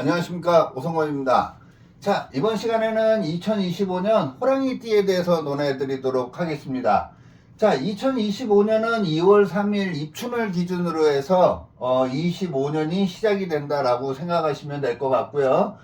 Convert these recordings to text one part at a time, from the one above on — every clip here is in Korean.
안녕하십니까 오성건입니다. 자 이번 시간에는 2025년 호랑이띠에 대해서 논해드리도록 하겠습니다. 자 2025년은 2월 3일 입춘을 기준으로 해서 어, 25년이 시작이 된다라고 생각하시면 될 것 같고요.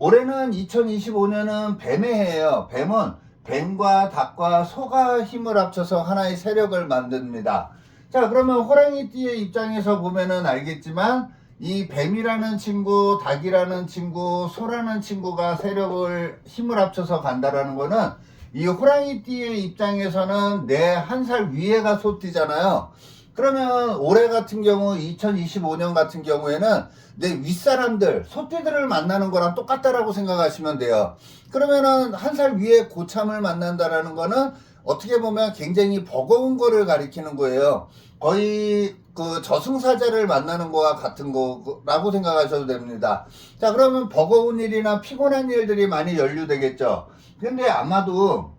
올해는 2025년은 뱀의 해예요. 뱀은 뱀과 닭과 소가 힘을 합쳐서 하나의 세력을 만듭니다. 자 그러면 호랑이띠의 입장에서 보면은 알겠지만 이 뱀이라는 친구, 닭이라는 친구, 소라는 친구가 세력을 힘을 합쳐서 간다라는 거는 이 호랑이띠의 입장에서는 내 한 살 위에가 소띠잖아요. 그러면 올해 같은 경우 2025년 같은 경우에는 내 윗사람들, 소띠들을 만나는 거랑 똑같다라고 생각하시면 돼요. 그러면은 한 살 위에 고참을 만난다라는 거는 어떻게 보면 굉장히 버거운 거를 가리키는 거예요. 거의 그 저승사자를 만나는 거와 같은 거라고 생각하셔도 됩니다. 자, 그러면 버거운 일이나 피곤한 일들이 많이 연루되겠죠. 근데 아마도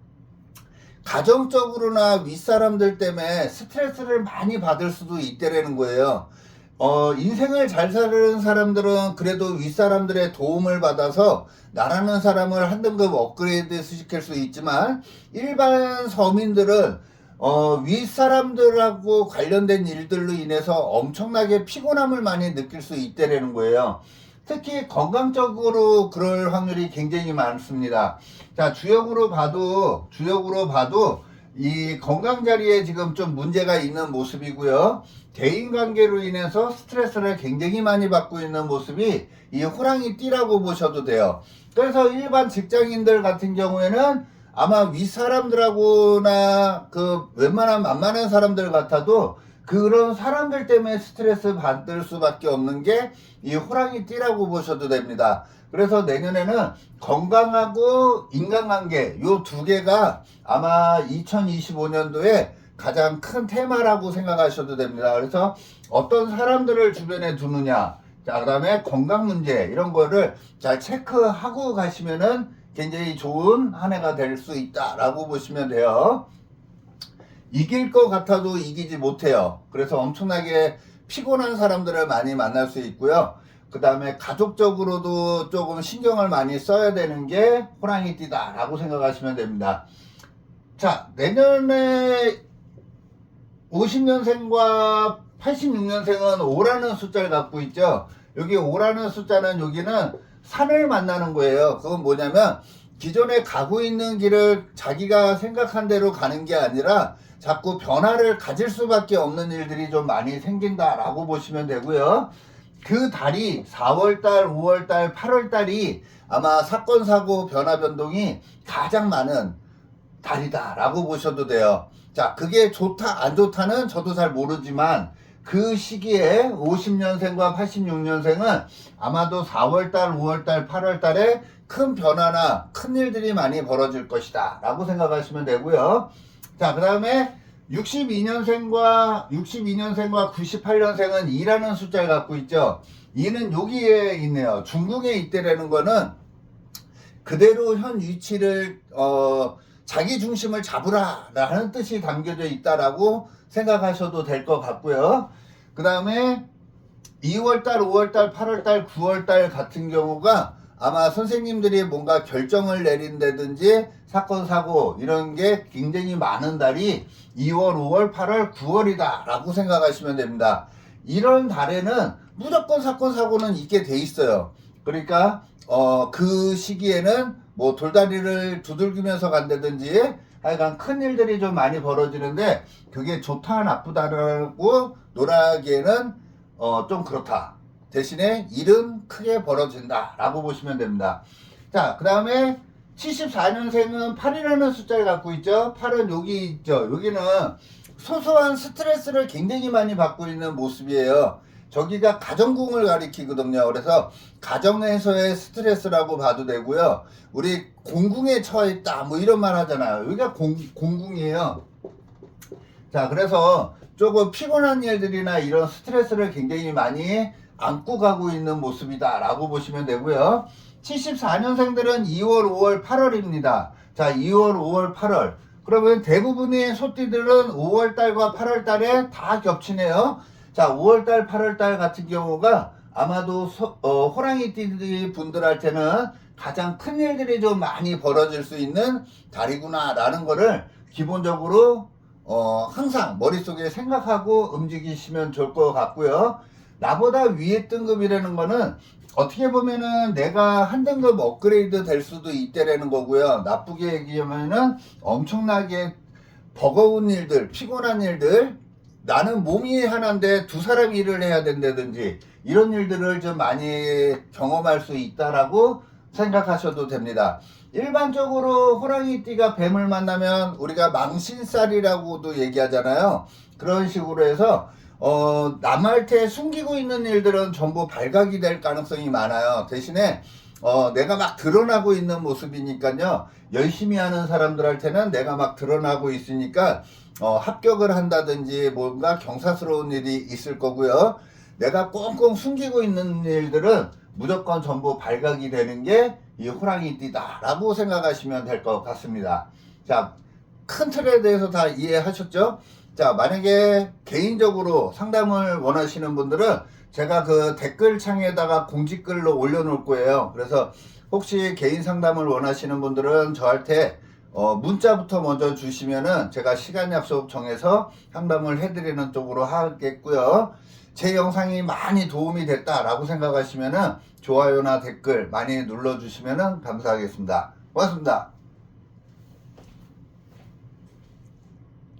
가정적으로나 윗사람들 때문에 스트레스를 많이 받을 수도 있다라는 거예요. 어, 인생을 잘 사는 사람들은 그래도 윗사람들의 도움을 받아서 나라는 사람을 한 등급 업그레이드 시킬 수 있지만 일반 서민들은 어, 윗사람들하고 관련된 일들로 인해서 엄청나게 피곤함을 많이 느낄 수 있다라는 거예요. 특히 건강적으로 그럴 확률이 굉장히 많습니다. 자, 주역으로 봐도, 주역으로 봐도 이 건강 자리에 지금 좀 문제가 있는 모습이고요. 대인 관계로 인해서 스트레스를 굉장히 많이 받고 있는 모습이 이 호랑이 띠라고 보셔도 돼요. 그래서 일반 직장인들 같은 경우에는 아마 윗사람들하고나 그 웬만한 만만한 사람들 같아도 그런 사람들 때문에 스트레스 받을 수밖에 없는 게 이 호랑이 띠라고 보셔도 됩니다. 그래서 내년에는 건강하고 인간관계 요 두 개가 아마 2025년도에 가장 큰 테마라고 생각하셔도 됩니다. 그래서 어떤 사람들을 주변에 두느냐, 자, 그 다음에 건강 문제, 이런 거를 잘 체크하고 가시면은 굉장히 좋은 한 해가 될 수 있다라고 보시면 돼요. 이길 것 같아도 이기지 못해요. 그래서 엄청나게 피곤한 사람들을 많이 만날 수 있고요. 그 다음에 가족적으로도 조금 신경을 많이 써야 되는 게 호랑이띠다라고 생각하시면 됩니다. 자, 내년에 50년생과 86년생은 5라는 숫자를 갖고 있죠. 여기 5라는 숫자는 여기는 산을 만나는 거예요. 그건 뭐냐면 기존에 가고 있는 길을 자기가 생각한 대로 가는 게 아니라 자꾸 변화를 가질 수밖에 없는 일들이 좀 많이 생긴다라고 보시면 되고요. 그 달이 4월달, 5월달, 8월달이 아마 사건, 사고, 변화, 변동이 가장 많은 달이다라고 보셔도 돼요. 자, 그게 좋다, 안 좋다는 저도 잘 모르지만 그 시기에 50년생과 86년생은 아마도 4월달, 5월달, 8월달에 큰 변화나 큰 일들이 많이 벌어질 것이다 라고 생각하시면 되고요. 자, 그 다음에 62년생과 62년생과 98년생은 2라는 숫자를 갖고 있죠. 2는 여기에 있네요. 중궁에 있대라는 거는 그대로 현 위치를 어 자기 중심을 잡으라 라는 뜻이 담겨져 있다라고 생각하셔도 될 것 같고요. 그 다음에 2월달, 5월달, 8월달, 9월달 같은 경우가 아마 선생님들이 뭔가 결정을 내린다든지 사건, 사고 이런 게 굉장히 많은 달이 2월, 5월, 8월, 9월이다 라고 생각하시면 됩니다. 이런 달에는 무조건 사건, 사고는 있게 돼 있어요. 그러니까 어, 그 시기에는 뭐 돌다리를 두들기면서 간다든지 하여간 큰 일들이 좀 많이 벌어지는데 그게 좋다 나쁘다라고 놀아기에는 어, 좀 그렇다. 대신에 일은 크게 벌어진다 라고 보시면 됩니다. 자, 그 다음에 74년생은 8이라는 숫자를 갖고 있죠. 8은 여기 있죠. 여기는 소소한 스트레스를 굉장히 많이 받고 있는 모습이에요. 저기가 가정궁을 가리키거든요. 그래서 가정에서의 스트레스라고 봐도 되고요. 우리 공궁에 처해 있다 뭐 이런 말 하잖아요. 여기가 공, 공궁이에요. 자, 그래서 조금 피곤한 일들이나 이런 스트레스를 굉장히 많이 안고 가고 있는 모습이다 라고 보시면 되고요. 74년생들은 2월, 5월, 8월입니다. 자, 2월, 5월, 8월. 그러면 대부분의 소띠들은 5월 달과 8월 달에 다 겹치네요. 자, 5월 달, 8월 달 같은 경우가 아마도 소- 어, 호랑이띠 분들한테는 가장 큰 일들이 좀 많이 벌어질 수 있는 달이구나라는 거를 기본적으로 어, 항상 머릿속에 생각하고 움직이시면 좋을 것 같고요. 나보다 위에 등급이라는 거는 어떻게 보면은 내가 한 등급 업그레이드 될 수도 있다라는 거고요. 나쁘게 얘기하면은 엄청나게 버거운 일들, 피곤한 일들, 나는 몸이 하나인데 두 사람 일을 해야 된다든지 이런 일들을 좀 많이 경험할 수 있다라고 생각하셔도 됩니다. 일반적으로 호랑이띠가 뱀을 만나면 우리가 망신살이라고도 얘기하잖아요. 그런 식으로 해서 어, 남한테 숨기고 있는 일들은 전부 발각이 될 가능성이 많아요. 대신에 어, 내가 막 드러나고 있는 모습이니까요. 열심히 하는 사람들한테는 내가 막 드러나고 있으니까 어, 합격을 한다든지 뭔가 경사스러운 일이 있을 거고요. 내가 꽁꽁 숨기고 있는 일들은 무조건 전부 발각이 되는 게 이 호랑이 띠다라고 생각하시면 될 것 같습니다. 자, 큰 틀에 대해서 다 이해하셨죠? 자, 만약에 개인적으로 상담을 원하시는 분들은 제가 그 댓글창에다가 공지글로 올려놓을 거예요. 그래서 혹시 개인 상담을 원하시는 분들은 저한테 어, 문자부터 먼저 주시면은 제가 시간 약속 정해서 상담을 해드리는 쪽으로 하겠고요. 제 영상이 많이 도움이 됐다라고 생각하시면은 좋아요나 댓글 많이 눌러주시면은 감사하겠습니다. 고맙습니다.